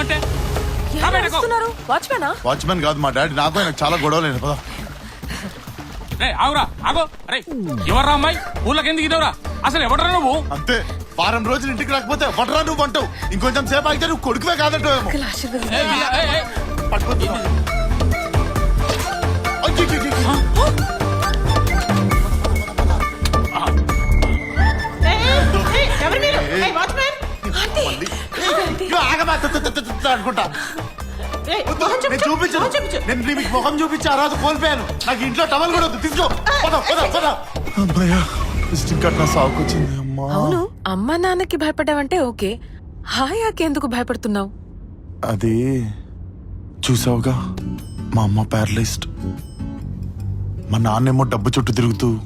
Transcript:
రా. వస్తున్నారు వాచ్మెనా? వాచ్మెన్ కాదు మా డాడీ. నాకు చాలా గొడవలేదు పదా. రే ఆగురా ఆగో. అరే ఎవర్రా అమ్మాయి? ఊళ్ళకి ఎందుకు ఇదవరా? అసలు ఎవడరా నువ్వు? అంతే. వారం రోజులు ఇంటికి రాకపోతే వటరా నువ్వు అంటావు? ఇంకొంచెం సేపు ఆగితే నువ్వు కొడుకువే కాదంటావేమో. ఆగమా, అనుకుంటా. నేను చూపించు, చూపించను. మొహం చూపించు. నేను మీకు ముఖం చూపించి ఆ రోజు కోల్పోయాను. నాకు ఇంట్లో టవల్ కూడా వద్దు తీసుకో. పద పద పద. అమ్మయ్యా విజిటింగ్ కార్డ్ నా సాగుకొచ్చింది అమ్మా. అవును అమ్మా నాన్నకి భయపడ్డావంటే ఓకే. హాయాకి ఎందుకు భయపడుతున్నావు? అది చూసావుగా మా అమ్మ ప్యారలైజ్డ్. మా నాన్నేమో డబ్బు చుట్టూ తిరుగుతూ